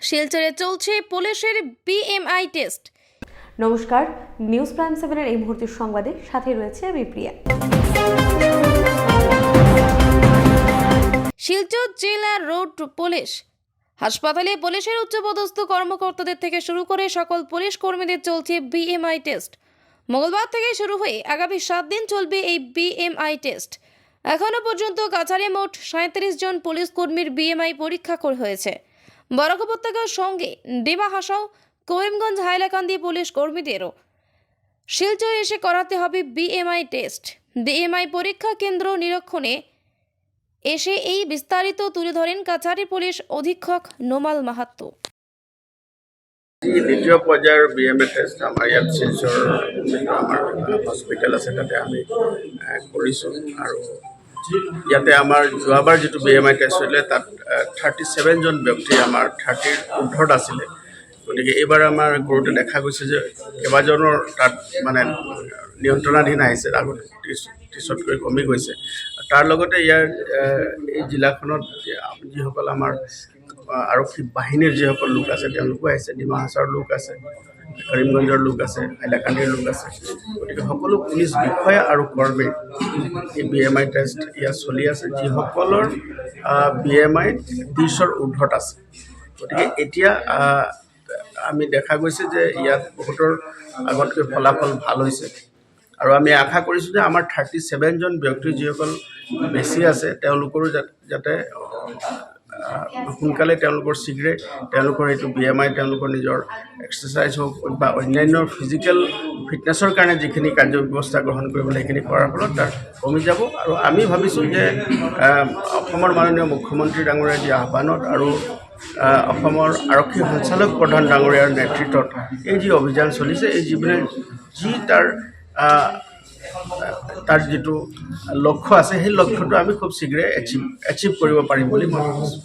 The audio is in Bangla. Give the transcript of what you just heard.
শিলচরে চলছে পুলিশের বিএমআই টেস্ট। নমস্কার নিউজ প্রাইম সেভেনের এই মুহূর্তের সংবাদে সাথে রয়েছে আমি প্রিয়া শিলচর জেলা রোড পুলিশ। হাসপাতালে পুলিশের উচ্চপদস্থ কর্মকর্তাদের থেকে শুরু করে সকল পুলিশ কর্মীদের চলছে বিএমআই টেস্ট। মঙ্গলবার থেকে শুরু হয়ে আগামী সাত দিন চলবে এই বিএমআই টেস্ট। এখনও পর্যন্ত কাছাড়ে মোট সাঁত্রিশ জন পুলিশ কর্মীর বিএমআই পরীক্ষা করা হয়েছে। বরাক উপত্যকার সঙ্গে ডিমা হাসাও, করিমগঞ্জ, হাইলাকান্দি পুলিশ কর্মীদেরও। শিলচর এসে করাতে হবে বিএমআই টেস্ট। বিএমআই পরীক্ষা কেন্দ্র নিরীক্ষণে এসে এই বিস্তারিত তুলে ধরেন কাছারি পুলিশ অধীক্ষক নোমাল মাহাত্তো দ্বিতীয় পৰ্যায়ৰ বি এম এ টেষ্ট আমাৰ ইয়াত শিলচৰ যিটো আমাৰ হস্পিটেল আছে, তাতে আমি কৰিছোঁ। আৰু ইয়াতে আমাৰ যোৱাবাৰ যিটো বি এম আই টেষ্ট হৈছিলে, তাত থাৰ্টি ছেভেনজন ব্যক্তি আমাৰ থাৰ্টিৰ ঊৰ্ধত আছিলে। গতিকে এইবাৰ আমাৰ কৰোঁতে দেখা গৈছে যে কেইবাজনৰ তাত মানে নিয়ন্ত্ৰণাধীন আহিছে, আগত ত্ৰিছ ত্ৰিছতকৈ কমি গৈছে। তাৰ লগতে ইয়াৰ এই জিলাখনত যিসকল আমাৰ আৰক্ষী বাহিনীৰ যিসকল লোক আছে, তেওঁলোকো আহিছে, ডিমা হাছাৰ লোক আছে। কৰিমগঞ্জৰ লোক আছে, হাইলাকান্দিৰ লোক আছে। গতিকে সকলো পুলিচ বিষয়া আৰু কৰ্মী এই বি এম আই টেষ্ট ইয়াত চলি আছে। যিসকলৰ বি এম আই ত্ৰিছৰ ঊৰ্ধত আছে। গতিকে এতিয়া আমি দেখা গৈছে যে ইয়াত বহুতৰ আগতকৈ ফলাফল ভালো হৈছে। আৰু আমি আশা কৰিছোঁ যে আমাৰ থাৰ্টি ছেভেনজন ব্যক্তি যিসকল বেছি আছে, তেওঁলোকৰো যাতে সোনকালে তেওঁলোকৰ শীঘ্ৰে তেওঁলোকৰ এইটো বি এম আই তেওঁলোকৰ নিজৰ এক্সাৰচাইজ হওক বা অন্যান্য ফিজিকেল ফিটনেছৰ কাৰণে যিখিনি কাৰ্য ব্যৱস্থা গ্ৰহণ কৰিবলৈ সেইখিনি কৰাৰ ফলত তাৰ কমি যাব। আৰু আমি ভাবিছোঁ যে অসমৰ মাননীয় মুখ্যমন্ত্ৰী ডাঙৰীয়াৰ যি আহ্বানত আৰু অসমৰ আৰক্ষী সঞ্চালক প্ৰধান ডাঙৰীয়াৰ নেতৃত্বত এই যি অভিযান চলিছে এই যিবিলাক যি তাৰ তাৰ যিটো লক্ষ্য আছে সেই লক্ষ্যটো আমি খুব শীঘ্ৰে এচিভ এচিভ কৰিব পাৰিম বুলি মই ভাবিছোঁ।